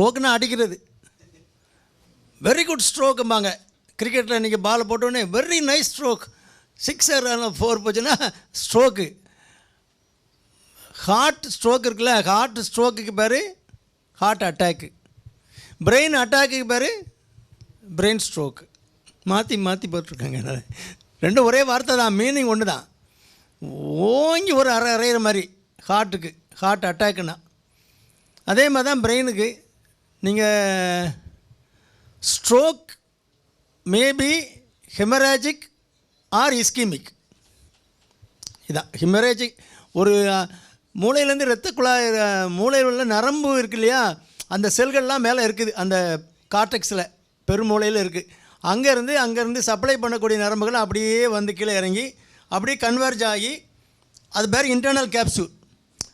ஸ்ட்ரோக்குன்னா அடிக்கிறது. Very good ஸ்ட்ரோக்கும்பாங்க கிரிக்கெட்டில் இன்றைக்கி பால் போட்டோடனே very nice stroke sixer four போச்சுன்னா ஸ்ட்ரோக்கு ஹார்ட் ஸ்ட்ரோக் இருக்குல்ல ஹார்ட் ஸ்ட்ரோக்குக்கு பேர் ஹார்ட் அட்டாக்கு பிரெயின் அட்டாக்குக்கு பேர் பிரெயின் ஸ்ட்ரோக்கு மாற்றி மாற்றி போட்டிருக்காங்க. ரெண்டும் ஒரே வார்த்தை தான் மீனிங் ஒன்று தான் ஓங்கி ஒரு அரை அரைகிற மாதிரி ஹார்ட்டுக்கு ஹார்ட் அட்டாக்குன்னா அதே மாதிரி தான் பிரெயினுக்கு நீங்கள் stroke maybe hemorrhagic or ischemic இதான் ஹிமரேஜிக் ஒரு மூளையிலேருந்து இரத்த குழாய் மூளையில் உள்ள நரம்பு இருக்கு இல்லையா? அந்த செல்கள்லாம் மேலே இருக்குது. அந்த கார்டெக்ஸில் பெருமூளையில் இருக்குது அங்கேருந்து அங்கேருந்து சப்ளை பண்ணக்கூடிய நரம்புகள் அப்படியே வந்து கீழே இறங்கி அப்படியே கன்வெர்ஜ் ஆகி அது பேர் இன்டர்னல் கேப்சூல்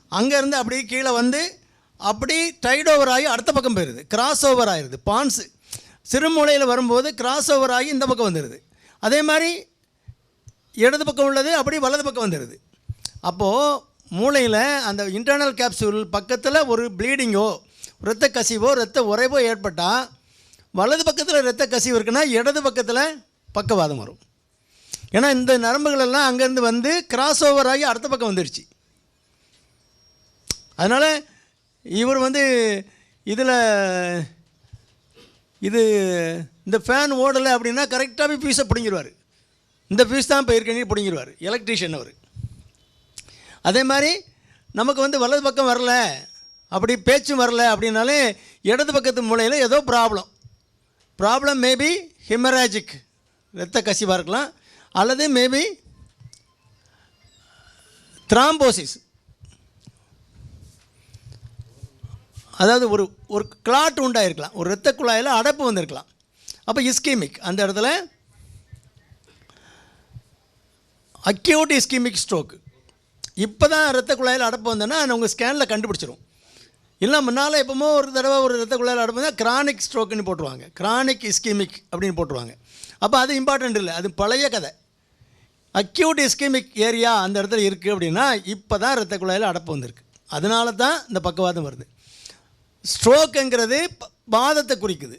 அங்கேருந்து அப்படியே கீழே வந்து அப்படி டைட் ஓவர் ஆகி அடுத்த பக்கம் போயிடுது கிராஸ் ஓவர் ஆயிடுது பான்ஸு சிறுமூலையில் வரும்போது கிராஸ் ஓவர் ஆகி இந்த பக்கம் வந்துடுது அதே மாதிரி இடது பக்கம் உள்ளது அப்படி வலது பக்கம் வந்துடுது அப்போது மூளையில் அந்த இன்டர்னல் கேப்சூல் பக்கத்தில் ஒரு ப்ளீடிங்கோ இரத்த கசிவோ இரத்த உறைவோ ஏற்பட்டால் வலது பக்கத்தில் இரத்த கசிவு இருக்குன்னா இடது பக்கத்தில் பக்கவாதம் வரும். ஏன்னா இந்த நரம்புகளெல்லாம் அங்கேருந்து வந்து கிராஸ் ஓவர் ஆகி அடுத்த பக்கம் வந்துடுச்சு அதனால் இவர் வந்து இதில் இது இந்த ஃபேன் ஓடலை அப்படின்னா கரெக்டாக போய் ஃபீஸை பிடிங்கிடுவார் இந்த ஃபீஸ் தான் இப்போ ஏற்கனவே பிடிங்கிடுவார் எலக்ட்ரீஷியன் அவர். அதே மாதிரி நமக்கு வந்து வலது பக்கம் வரல அப்படி பேச்சும் வரல அப்படின்னாலே இடது பக்கத்து மூலையில் ஏதோ ப்ராப்ளம் ப்ராப்ளம் மேபி ஹிமராஜிக் ரத்த கசிவாக இருக்கலாம் அல்லது மேபி த்ராம்போசிஸ் அதாவது ஒரு ஒரு கிளாட் உண்டாயிருக்கலாம். ஒரு இரத்த குழாயில் அடைப்பு வந்திருக்கலாம். அப்போ இஸ்கீமிக் அந்த இடத்துல அக்யூட் இஸ்கீமிக் ஸ்ட்ரோக் இப்போ தான் இரத்த குழாயில் அடைப்பு வந்தேன்னா அவங்க ஸ்கேனில் கண்டுபிடிச்சிரும். இல்லை முன்னால் எப்போமோ ஒரு தடவை ஒரு இரத்த குழாயில் அடைப்பு வந்தால் கிரானிக் ஸ்ட்ரோக்குன்னு போட்டுருவாங்க. கிரானிக் இஸ்கீமிக் அப்படின்னு போட்டுருவாங்க. அப்போ அது இம்பார்ட்டண்ட் இல்லை. அது பழைய கதை. அக்யூட் இஸ்கீமிக் ஏரியா அந்த இடத்துல இருக்குது அப்படின்னா இப்போ தான் இரத்த குழாயில் அடைப்பு வந்திருக்கு. அதனால தான் இந்த பக்கவாதம் வருது. ஸ்ட்ரோக்குங்கிறது ப- வாதத்தை குறிக்குது.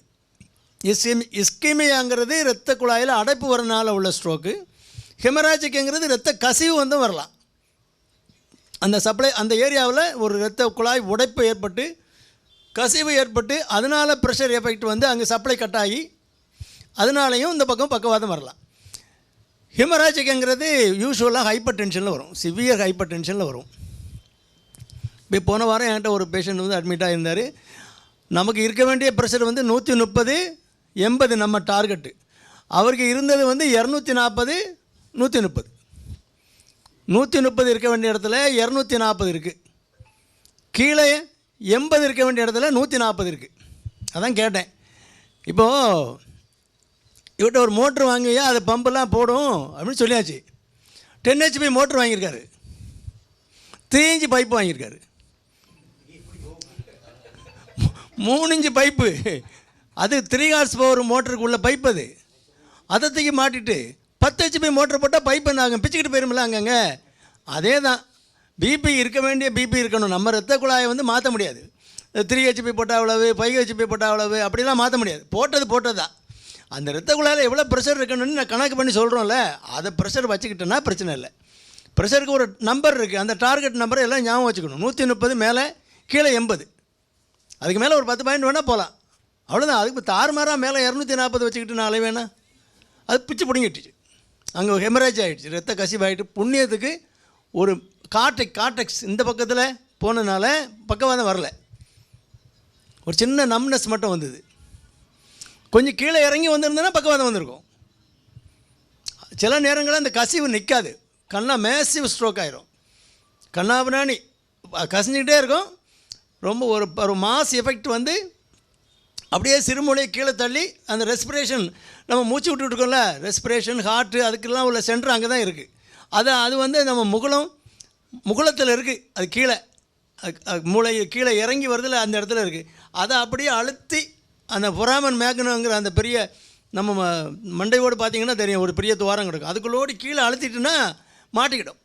இஸ்கிமி இஸ்கிமியாங்கிறது இரத்த குழாயில் அடைப்பு வரனால உள்ள ஸ்ட்ரோக்கு. ஹெமராஜிக்குங்கிறது இரத்த கசிவு வந்து வரலாம். அந்த சப்ளை அந்த ஏரியாவில் ஒரு இரத்த குழாய் உடைப்பு ஏற்பட்டு கசிவு ஏற்பட்டு அதனால் ப்ரெஷர் எஃபெக்ட் வந்து அங்கே சப்ளை கட் ஆகி அதனாலையும் இந்த பக்கம் பக்கவாதம் வரலாம். ஹிமராஜிக்குங்கிறது யூஸ்வலாக ஹைப்பர் டென்ஷனில் வரும். சிவியர் ஹைப்பர் டென்ஷனில் வரும். இப்போ போன வாரம் என்கிட்ட ஒரு பேஷண்ட் வந்து அட்மிட் ஆகியிருந்தார் நமக்கு இருக்க வேண்டிய ப்ரெஷர் வந்து நூற்றி முப்பது எண்பது நம்ம டார்கெட்டு அவருக்கு இருந்தது வந்து இரநூத்தி நாற்பது நூற்றி முப்பது. நூற்றி முப்பது இருக்க வேண்டிய இடத்துல இரநூத்தி நாற்பது இருக்குது கீழே எண்பது இருக்க வேண்டிய இடத்துல நூற்றி நாற்பது இருக்குது அதான் கேட்டேன். இப்போது இவர்கிட்ட ஒரு மோட்ரு வாங்குவியா அது பம்பெல்லாம் போடும் அப்படின்னு சொல்லியாச்சு. டென் ஹெச்பி மோட்ரு வாங்கியிருக்காரு. த்ரீ இன்ச்சு பைப் வாங்கியிருக்காரு. மூணு இன்ச்சு பைப்பு. அது த்ரீ ஹார்ஸ் பவர் மோட்டருக்குள்ள பைப் அது. அதை தூக்கி மாட்டிட்டு பத்து ஹெச்பி மோட்டர் போட்டால் பைப் என்ன ஆகும்? பிச்சுக்கிட்டு போயிருமில்ல அங்கங்க. அதே தான் பிபி இருக்க வேண்டிய பிபி இருக்கணும். நம்ம ரத்த குழாயை வந்து மாற்ற முடியாது. த்ரீ ஹெச்பி போட்டால் அவ்வளவு ஃபைவ் ஹெச்பி போட்டால் அவ்வளவு அப்படிலாம் மாற்ற முடியாது. போட்டது போட்டது தான் அந்த ரத்த குழாயில் எவ்வளோ ப்ரெஷர் இருக்கணும்னு நான் கணக்கு பண்ணி சொல்கிறோம்ல அதை ப்ரெஷர் வச்சுக்கிட்டேன்னா பிரச்சனை இல்லை. ப்ரெஷருக்கு ஒரு நம்பர் இருக்குது அந்த டார்கெட் நம்பரை எல்லாம் ஞாபகம் வச்சுக்கணும். நூற்றி முப்பது மேலே கீழே எண்பது. அதுக்கு மேலே ஒரு பத்து பாயிண்ட் வேணால் போகலாம் அவ்வளோதான் அதுக்கு தாறுமாறாக மேலே இரநூத்தி நாற்பது வச்சுக்கிட்டு நாளை வேணா. அது பிச்சு பிடுங்கிட்டுச்சு. அங்கே ஹெமரேஜ் ஆகிடுச்சு ரத்த கசிவாயிட்டு புண்ணியத்துக்கு ஒரு காட்டெக் காட்டெக்ஸ் இந்த பக்கத்தில் போனதுனால பக்கவாதம் வரல. ஒரு சின்ன நம்னஸ் மட்டும் வந்தது. கொஞ்சம் கீழே இறங்கி வந்திருந்தேன்னா பக்கவாதம் வந்திருக்கும். சில நேரங்களில் அந்த கசிவு நிற்காது கண்ணா மேசிவ் ஸ்ட்ரோக் ஆயிரும். கண்ணாபினானி கசிஞ்சிக்கிட்டே இருக்கும். ரொம்ப ஒரு ஒரு மாஸ் எஃபெக்ட் வந்து அப்படியே சிறுமூளையை கீழே தள்ளி அந்த ரெஸ்பிரேஷன் நம்ம மூச்சு விட்டுட்டு ரெஸ்பிரேஷன் ஹார்ட்டு அதுக்கெல்லாம் உள்ள சென்டர் அங்கே தான் இருக்குது அதை அது வந்து நம்ம முகுளம் முகுளத்தில் இருக்குது அது கீழே அது- மூளை கீழே இறங்கி வருதில் அந்த இடத்துல இருக்குது அதை அப்படியே அழுத்தி அந்த பொறாமன் மேக்னோங்கிற அந்த பெரிய நம்ம ம- மண்டையோடு பார்த்தீங்கன்னா தெரியும் ஒரு பெரிய துவாரம் கிடக்கும் அதுக்குள்ளோடு கீழே அழுத்திட்டுனா மாட்டிக்கிடும்.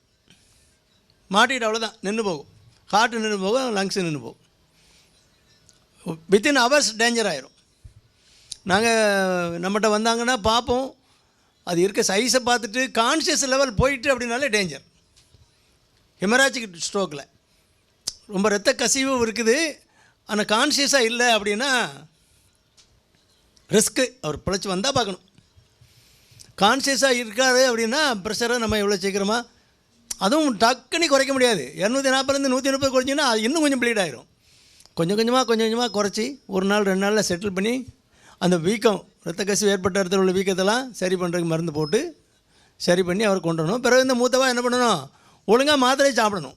மாட்டிக்கிட்டு அவ்வளோதான் நின்று போகும். ஹார்ட் நின்று போகும் லங்ஸ் நின்று போகும். வித்தின் ஹவர்ஸ் டேஞ்சர் ஆயிரும். நாங்கள் நம்மகிட்ட வந்தாங்கன்னா பார்ப்போம். அது இருக்க சைஸை பார்த்துட்டு கான்ஷியஸ் லெவல் போயிட்டு அப்படின்னாலே டேஞ்சர் ஹெமராஜிக் ஸ்ட்ரோக்கில் ரொம்ப ரத்த கசிவு இருக்குது. ஆனால் கான்ஷியஸாக இல்லை அப்படின்னா ரிஸ்க்கு அவர் பிழைச்சி வந்தால் பார்க்கணும். கான்ஷியஸாக இருக்காது அப்படின்னா ப்ரெஷரை நம்ம எவ்வளோ சீக்கிரமாக அதுவும் டக்குன்னு குறைக்க முடியாது. இரநூத்தி நாற்பதுலேருந்து நூற்றி முப்பது குறைச்சிங்கன்னா அது இன்னும் கொஞ்சம் ப்ளீட் ஆகிரும் கொஞ்சம் கொஞ்சமாக கொஞ்சம் கொஞ்சமாக குறைச்சி ஒரு நாள் ரெண்டு நாளில் செட்டில் பண்ணி அந்த வீக்கம் ரத்த கசிவு ஏற்பட்ட இடத்துல உள்ள வீக்கத்தெல்லாம் சரி பண்ணுறதுக்கு மருந்து போட்டு சரி பண்ணி அவர் கொண்டு வரணும். பிறகு இந்த மூத்தவா என்ன பண்ணணும்? ஒழுங்காக மாத்திரையை சாப்பிடணும்.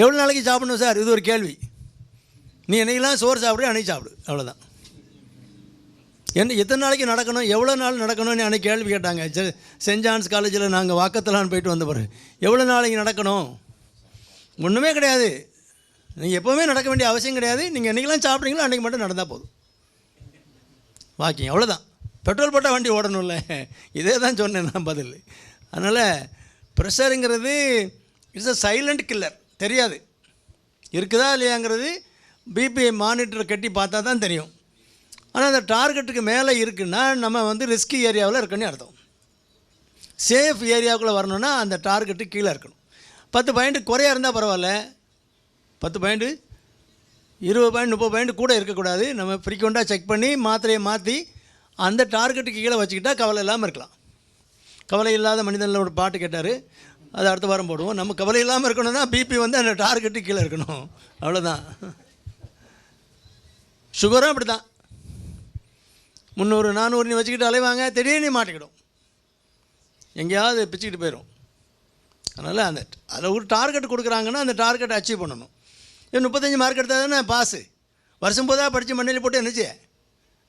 எவ்வளோ நாளைக்கு சாப்பிடணும் சார்? இது ஒரு கேள்வி. நீ என்னைக்கெல்லாம் சோறு சாப்பிடு அன்னைக்கு சாப்பிடு. அவ்வளோதான் என்ன எத்தனை நாளைக்கு நடக்கணும் எவ்வளோ நாள் நடக்கணும்னு அன்றைக்கி கேள்வி கேட்டாங்க. செ- சென்ட் ஜான்ஸ் காலேஜில் நாங்கள் வாக்கத்தலான்னு போயிட்டு வந்த பிறகு. எவ்வளோ நாளைக்கு நடக்கணும்? ஒன்றுமே கிடையாது. நீங்கள் எப்போவுமே நடக்க வேண்டிய அவசியம் கிடையாது. நீங்கள் என்றைக்கெல்லாம் சாப்பிட்றீங்களோ அன்றைக்கி மட்டும் நடந்தால் போதும். வாக்கிங் அவ்வளோதான் பெட்ரோல் போட்டால் வண்டி ஓடணும்ல. இதே தான் சொன்னேன் நான் பதில். அதனால் ப்ரெஷருங்கிறது இட்ஸ் அ சைலண்ட் கில்லர் தெரியாது. இருக்குதா இல்லையாங்கிறது பிபி மானிட்டர் கட்டி பார்த்தா தான் தெரியும். ஆனால் அந்த டார்கெட்டுக்கு மேலே இருக்குன்னா நம்ம வந்து ரிஸ்கி ஏரியாவில் இருக்குன்னு அர்த்தம். சேஃப் ஏரியாவுக்குள்ளே வரணும்னா அந்த டார்கெட்டு கீழே இருக்கணும். பத்து பாயிண்ட் குறையா இருந்தால் பரவாயில்ல. பத்து பாயிண்ட்டு இருபது பாயிண்ட் முப்பது பாயிண்ட் கூட இருக்கக்கூடாது. நம்ம ஃப்ரீக்வெண்ட்டாக செக் பண்ணி மாத்திரையை மாற்றி அந்த டார்கெட்டுக்கு கீழே வச்சுக்கிட்டால் கவலை இல்லாமல் இருக்கலாம். கவலை இல்லாத மனிதனில் ஒரு பாட்டு கேட்டார். அது அடுத்த வாரம் போடுவோம். நம்ம கவலை இல்லாமல் இருக்கணும்னா பிபி வந்து அந்த டார்கெட்டு கீழே இருக்கணும். அவ்வளோதான் சுகரும் அப்படி தான் முந்நூறு நானூறு நீ வச்சுக்கிட்டு அலைவாங்க திடீர்னு மாட்டிக்கிடும். எங்கேயாவது பிச்சுக்கிட்டு போயிடும் அதனால் அந்த அதில் ஒரு டார்கெட் கொடுக்குறாங்கன்னா அந்த டார்கெட்டை அச்சீவ் பண்ணணும். இது முப்பத்தஞ்சு மார்க் எடுத்தால் தானே பாஸு வருஷம் போதாக படித்து மண்ணில் போட்டு என்னச்சு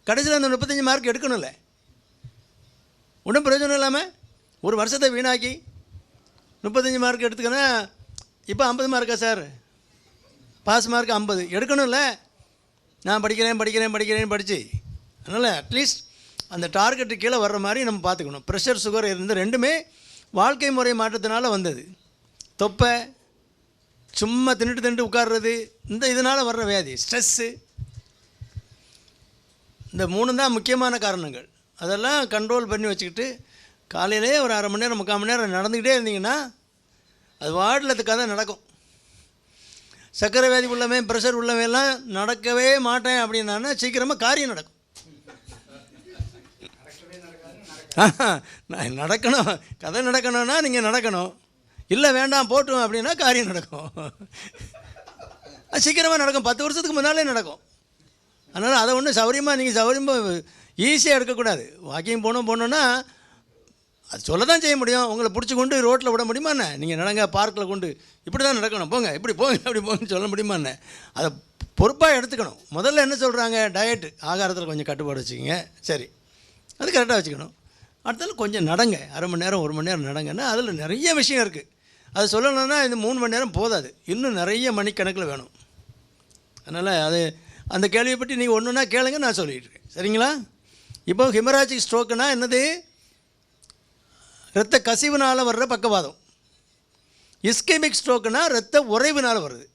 கடைசியில் அந்த முப்பத்தஞ்சு மார்க் எடுக்கணும்ல. ஒன்றும் பிரயோஜனம் இல்லாமல் ஒரு வருஷத்தை வீணாக்கி முப்பத்தஞ்சு மார்க் எடுத்துக்கன்னா இப்போ ஐம்பது மார்க்கா சார்? பாஸ் மார்க் ஐம்பது. எடுக்கணும்ல. நான் படிக்கிறேன் படிக்கிறேன் படிக்கிறேன் படித்து அதனால் அட்லீஸ்ட் அந்த டார்கெட்டு கீழே வர்ற மாதிரி நம்ம பார்த்துக்கணும். ப்ரெஷர் சுகர் இருந்து ரெண்டுமே வாழ்க்கை முறை மாற்றத்தினால வந்தது. தொப்பை சும்மா தின்னுட்டு தின்னுட்டு உட்கார்றது இந்த இதனால் வர்ற வியாதி ஸ்ட்ரெஸ்ஸு இந்த மூணு தான் முக்கியமான காரணங்கள். அதெல்லாம் கண்ட்ரோல் பண்ணி வச்சுக்கிட்டு காலையிலே ஒரு அரை மணி நேரம் முக்கால் மணி நேரம் நடந்துக்கிட்டே இருந்தீங்கன்னா அது வாட்டில் அது கதை நடக்கும். சர்க்கரை வியாதி உள்ளவன் ப்ரெஷர் உள்ளவன் எல்லாம் நடக்கவே மாட்டேன் அப்படின்னா சீக்கிரமாக காரியம் நடக்கும். நடக்கணும். கதை நடக்கணும்னா நீங்கள் நடக்கணும். இல்லை வேண்டாம் போட்டும் அப்படின்னா காரியம் நடக்கும். அது சீக்கிரமாக நடக்கும். பத்து வருஷத்துக்கு முன்னாலே நடக்கும். அதனால் அதை ஒன்றும் சௌரியமாக நீங்கள் சௌரியமாக ஈஸியாக எடுக்கக்கூடாது. வாக்கிங் போகணும் போகணுன்னா அது சொல்ல தான் செய்ய முடியும். உங்களை பிடிச்சி கொண்டு ரோட்டில் விட முடியுமா என்ன? நீங்கள் நடங்க பார்க்கில் கொண்டு. இப்படி தான் நடக்கணும். போங்க இப்படி போங்க அப்படி போங்கன்னு சொல்ல முடியுமா என்ன? அதை பொறுப்பாக எடுத்துக்கணும். முதல்ல என்ன சொல்கிறாங்க டயட்டு ஆகாரத்தில் கொஞ்சம் கட்டுப்பாடு வச்சுக்கோங்க. சரி. அது கரெக்டாக வச்சுக்கணும். அடுத்தது கொஞ்சம் நடங்க. அரை மணி நேரம் ஒரு மணி நேரம் நடங்கன்னா அதில் நிறைய விஷயம் இருக்குது அது சொல்லணும்னா இந்த மூணு மணி நேரம் போதாது. இன்னும் நிறைய மணிக்கணக்கில் வேணும். அதனால் அது அந்த கேள்வியை பற்றி நீங்கள் ஒன்றுனா கேளுங்க நான் சொல்லிகிட்டு இருக்கேன். சரிங்களா? இப்போ ஹிமராஜிக் ஸ்ட்ரோக்குனா என்னது? இரத்த கசிவுனால் வர்ற பக்கவாதம். இஸ்கெமிக் ஸ்ட்ரோக்குனா இரத்த உறைவுனால் வருது.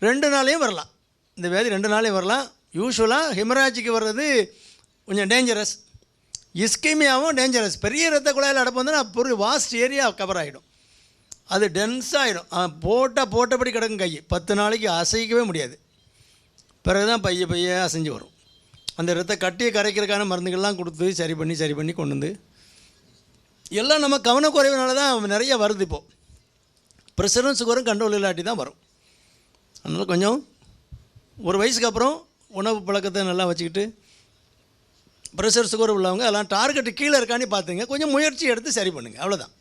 ரெண்டு நாளையும் வரலாம். இந்த வியாதி ரெண்டு நாளையும் வரலாம். யூஸ்வலாக ஹிமராஜிக்கு வர்றது கொஞ்சம் டேஞ்சரஸ் இஸ்கிமியாவும் டேஞ்சரஸ் பெரிய இரத்த குழாயில் அடைப்பு வந்து நான் ஒரு வாஸ்ட் ஏரியா கவர் ஆகிடும் அது டென்ஸாகிடும் போட்டால் போட்டபடி கிடக்கும் கை. பத்து நாளைக்கு அசைக்கவே முடியாது. பிறகு தான் பைய பைய அசைஞ்சு வரும். அந்த ரத்த கட்டியை கரைக்கிறதுக்கான மருந்துகள்லாம் கொடுத்து சரி பண்ணி சரி பண்ணி கொண்டு வந்து எல்லாம் நம்ம கவனக்குறைவுனால தான் நிறைய வருது இப்போது ப்ரெஷரும் சுகரும் கண்ட்ரோல் இல்லாட்டி தான் வரும். அதனால் கொஞ்சம் ஒரு வயசுக்கு அப்புறம் உணவு பழக்கத்தை நல்லா வச்சுக்கிட்டு ப்ரெஷர் சுகர் உள்ளவங்க எல்லாம் டார்கெட்டு கீழே இருக்கான்னு பார்த்துங்க கொஞ்சம் முயற்சி எடுத்து சரி பண்ணுங்கள் அவ்வளோதான்